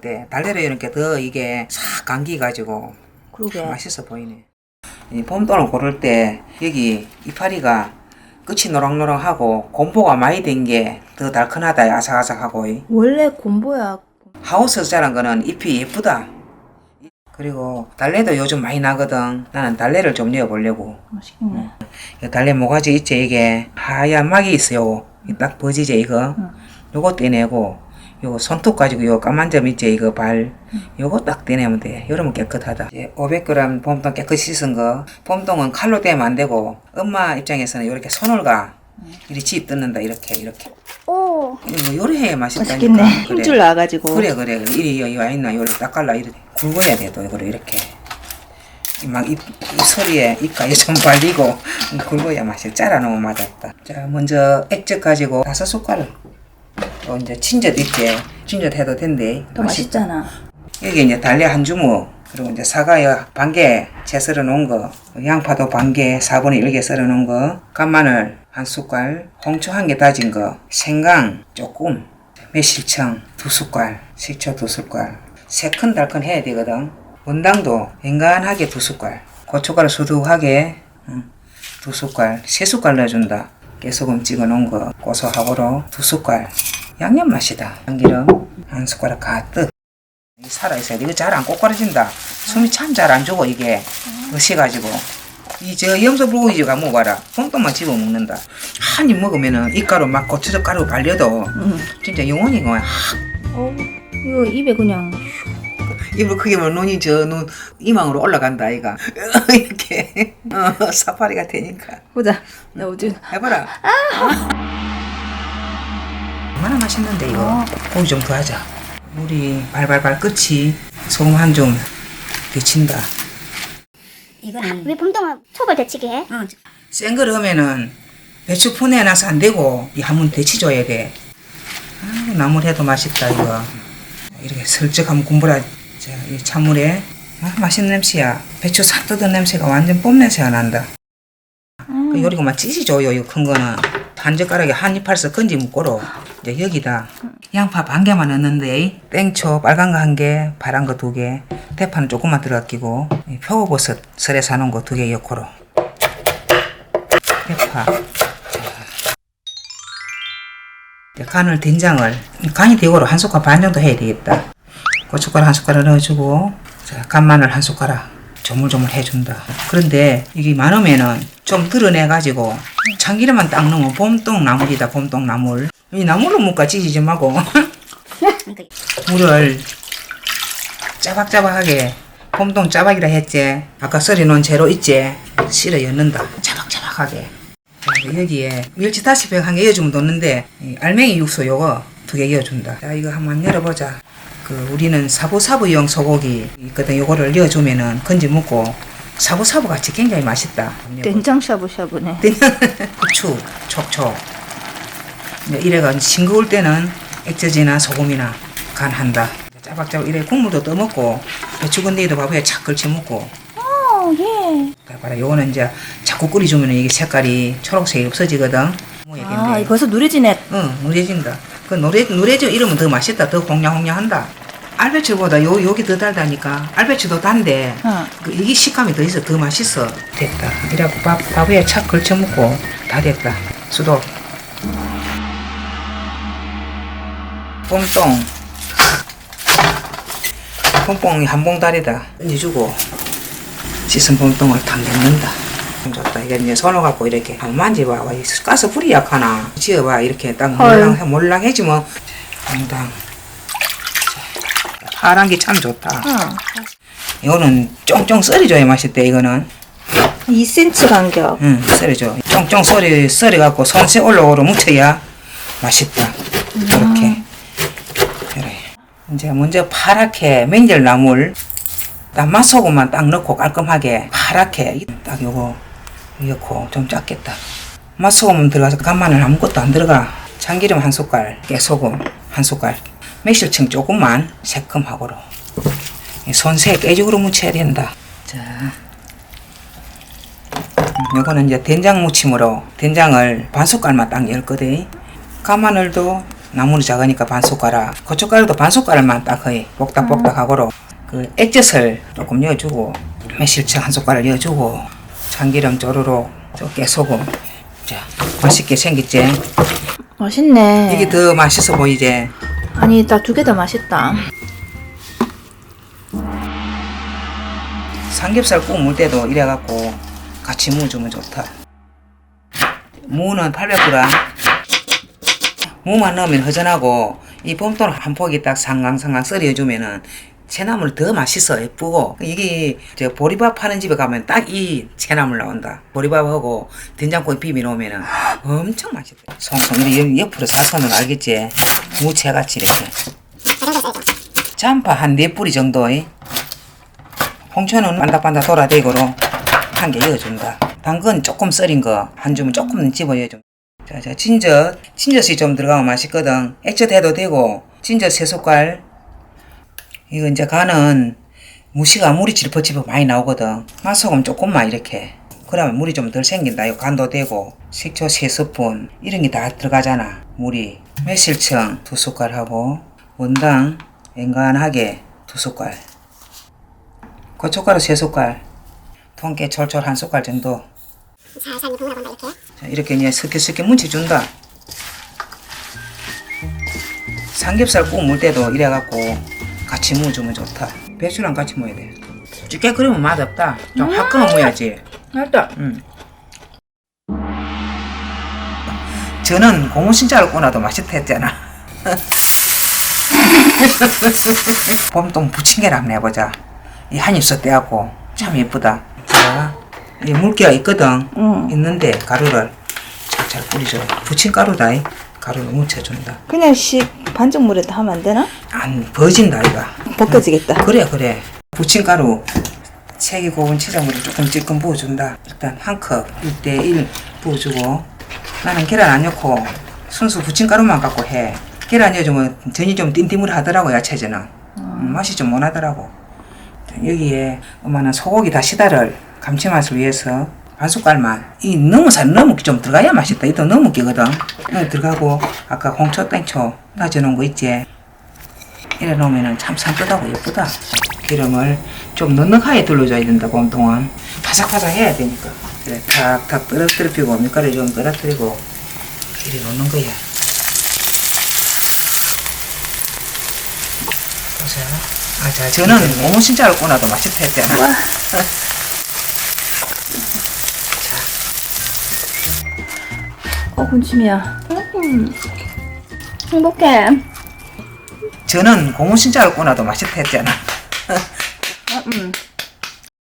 때 달래를 이렇게 더 이게 싹 감기가지고 그러게. 맛있어 보이네. 이 봄동을 고를 때 여기 이파리가 끝이 노랑노랑하고 곰보가 많이 된 게 더 달큰하다 아삭아삭하고 이. 원래 곰보야. 하우스 자란 거는 잎이 예쁘다. 그리고 달래도 요즘 많이 나거든. 나는 달래를 좀 넣어보려고. 맛있겠네. 이 달래 모가지 있지 이게 하얀 막이 있어요. 이딱 버지지 이거. 요거 떼내고 요거 손톱 가지고 요 까만 점 있지 이거 발 요거 딱 떼내면 돼. 이러면 깨끗하다. 이제 500g 봄동 깨끗이 씻은 거. 봄동은 칼로 떼면 안 되고 엄마 입장에서는 이렇게 손을 가. 이렇게 집 뜯는다 이렇게 이렇게. 오. 이거 뭐 요리 해야 맛있다니까. 맛있겠네. 그래. 힘줄 나가지고. 그래 그래 그래 이리 여기 와 있나 요를 딱 갈라 이렇게 굵어야 돼또 이거를 이렇게 막입 소리에 입가에 좀 발리고 굵어야 맛이 짜라 놓으면 맞았다 자 먼저 액젓 가지고 다섯 숟가락 또 이제 친젓 있지 친젓 해도 된대. 더 맛있잖아. 여기 이제 달래 한 주먹 그리고 이제 사과요 반 개 채 썰어 놓은 거 양파도 반 개 4분의 1개 썰어 놓은 거 간마늘 한 숟갈 홍초 한 개 다진 거 생강 조금 매실청 두 숟갈 식초 두 숟갈 새큰달큰 해야 되거든. 원당도 엔간하게 두 숟갈 고춧가루 수두하게 응, 두 숟갈 세 숟갈 넣어준다. 깨소금 찍어 놓은 거 고소하고로 두 숟갈 양념 맛이다 참기름 한 숟가락 가득 이 살아있어야 돼. 이거 잘 안 꼬꾸라진다. 숨이 참 잘 안 죽어, 이게. 으셔가지고. 이, 저, 염소 불고기가 먹어봐라. 뽕똥만 집어 먹는다. 한 입 먹으면은 이가루 막 고추장 가루 발려도 진짜 영원히 그냥 확 어, 이거 입에 그냥 입을 크게 면 눈이 저 눈 이망으로 올라간다, 아이가. 이렇게. 어, 사파리가 되니까. 보자. 나 어제 해봐라. 얼마나 맛있는데, 이거. 아. 고기 좀 더 하자. 물이 발발발 끓지. 소금 한좀 데친다. 이거는 왜 봄동을 톱을 데치게 해? 센걸 하면은 배추 푸내놔서 안 되고 이 한 번 데치줘야 돼. 아, 나물 해도 맛있다 이거. 이렇게 슬쩍 한번 군부라 자, 이 찬물에 아, 맛있는 냄새야. 배추 싹 뜯은 냄새가 완전 뽐 냄새가 난다. 그 요리가 막 찢어줘요 이거 큰 거는 한 젓가락에 한 이빨서 건지 묶고로 이제 여기다 양파 반 개만 넣는데 땡초 빨간 거 한 개, 파란 거 두 개, 대파는 조금만 들어가 끼고 이 표고버섯 설에 사놓은 거 두개 넣고로 대파. 자. 이제 간을 된장을 간이 되고로 한 숟갈 반 정도 해야 되겠다. 고춧가루 한 숟가락 넣어주고 자 간마늘 한 숟가락 조물조물 해준다. 그런데 이게 많으면은 좀 드러내 가지고 참기름만 딱 넣으면 봄동 나물이다 봄동 나물. 이 나물로 묶어 찢지 말고 물을 짜박짜박하게 봄동 짜박이라 했지. 아까 썰어 놓은 재료 있지. 실어 엮는다. 짜박짜박하게. 자, 여기에 멸치 다시팩 한개 넣어주면 넣는데 이 알맹이 육수 요거 두개 넣어준다. 자 이거 한번 열어보자. 그 우리는 사부사부용 소고기 있거든. 요거를 넣어주면은 건지 먹고 사부사부 같이 굉장히 맛있다. 된장 샤브샤브네. 후추, 촉촉. 이제 이래가 싱거울 때는 액젓이나 소금이나 간한다. 짜박짜박 이래 국물도 떠먹고 배추 건더기도 밥에 착 걸쳐 먹고. 어, 예. 자, 봐라 요거는 이제 자꾸 끓여주면 이게 색깔이 초록색이 없어지거든. 뭐 아. 이거 벌써 누래지네. 응, 누래진다. 그 누래 누래져 이러면 더 맛있다. 더 홍냥홍냥한다. 알배추보다 요 여기 더 달다니까. 알배추도 단데 응. 그 이게 식감이 더 있어. 더 맛있어. 됐다. 이래갖고 밥, 밥 위에 착 걸쳐 먹고 다 됐다. 수도. 뽕똥. 뽕뽕이 한 봉다리다. 얹어주고 씻은 넣는다. 좀 좋다. 이게 이제 손을 갖고 이렇게 한번 만져봐. 와, 이 가스 불이 약하나. 지어봐. 이렇게 딱 몰랑, 몰랑해지면 당당. 파란 게 참 좋다. 응. 이거는 쫑쫑 썰어줘야 맛있대 이거는 2cm 간격. 응 썰어줘 쫑쫑 썰어 썰어갖고 손세 올라오로 묻혀야 맛있다 이제 먼저 파랗게 맨절나물 딱 맛소금만 딱 넣고 깔끔하게 파랗게 딱 요거 넣고 좀 작겠다 맛소금 들어가서 간마늘 아무것도 안 들어가 참기름 한 숟갈 깨소금 한 숟갈 매실청 조금만 새콤하고로 이 손새 깨죽으로 무쳐야 된다. 자, 음, 요거는 이제 된장 무침으로 된장을 반 숟갈만 딱 열거든. 간마늘도 나물이 작으니까 반 숟가락. 고춧가루도 반 숟가락만 딱 거의 볶닥볶닥 하고로 그 액젓을 조금 넣어주고 매실청 한 숟가락 넣어주고 참기름 쪼르륵 저 깨소금 자 맛있게 생겼지. 맛있네. 이게 더 맛있어 보이지. 아니, 나 두 개 다 맛있다. 삼겹살 물 때도 이래갖고 같이 무주면 좋다. 무는 800g. 무만 넣으면 허전하고 이 봄도는 한 포기 딱 상강상강 썰어주면은 채나물 더 맛있어 예쁘고 이게 저 보리밥 하는 집에 가면 딱 이 채나물 나온다. 보리밥하고 된장국에 비벼 놓으면은 엄청 맛있다. 송송 이렇게 옆으로 사선은 알겠지? 무채같이 이렇게. 잠파 한 네 뿌리 정도. 이. 홍초는 반닥반닥 돌아대고로 한개 넣어준다. 당근 조금 썰인 거 한 줌을 조금 집어넣어줘. 자, 자, 진젓. 진젓이 좀 들어가면 맛있거든. 액젓 해도 되고, 진젓 세 숟갈. 이거 이제 간은 무시가 물이 질퍽질퍽 많이 나오거든. 맛소금 조금만 이렇게. 그러면 물이 좀 덜 생긴다. 이 간도 되고, 식초 세 스푼. 이런 게 다 들어가잖아. 물이. 매실청 두 숟갈 하고, 원당 엔간하게 두 숟갈. 고춧가루 세 숟갈, 통깨 철철 한 숟갈 정도. 살살 이렇게 이렇게. 이제 스키스키 뭉쳐준다. 삼겹살 물 때도 이래갖고 같이 무주면 좋다. 배추랑 같이 먹어야 돼. 찌개 끓이면 맛없다. 좀 화끈한 무야지. 맛있다. 응. 저는 고무신자를 꺼놔도 맛있다 했잖아. 봄동 부침개를 한번 해보자. 이 한입 써 떼갖고 참 예쁘다. 자, 이 물기가 있거든. 응. 있는데 가루를 잘 뿌리줘. 부침가루다. 이. 가루를 묻혀준다. 그냥 씩 반죽물에다 하면 안 되나? 안 버진다 이가. 벗겨지겠다. 그래 그래. 부침가루 세개 고운 치장물을 조금 찔끔 부어준다. 일단 한 컵 1대1 부어주고 나는 계란 안 넣고 순수 부침가루만 갖고 해. 계란 넣어주면 전이 좀 띵띵을 하더라고 야채전은. 음, 맛이 좀 못하더라고. 여기에 엄마는 소고기 다시다를 감칠맛을 위해서 반 숟갈만 이 너무 살 너무 좀 들어가야 맛있다. 이또 너무 끼거든. 어, 들어가고 아까 홍초 땡초 다져놓은 거 있지. 이래 놓으면은 참 산뜻하고 예쁘다. 기름을 좀 넉넉하게 둘러줘야 된다, 봄동안. 바삭바삭 해야 되니까. 그래, 탁탁 떨어뜨리고, 밀가루 좀 떨어뜨리고, 이래 놓는 거야. 보세요. 아, 자, 저는 고무신자를 꺼놔도 맛있다 했잖아. 어, 군침이야. 음. 행복해. 저는 고무신자를 꺼놔도 맛있다 했잖아. 음.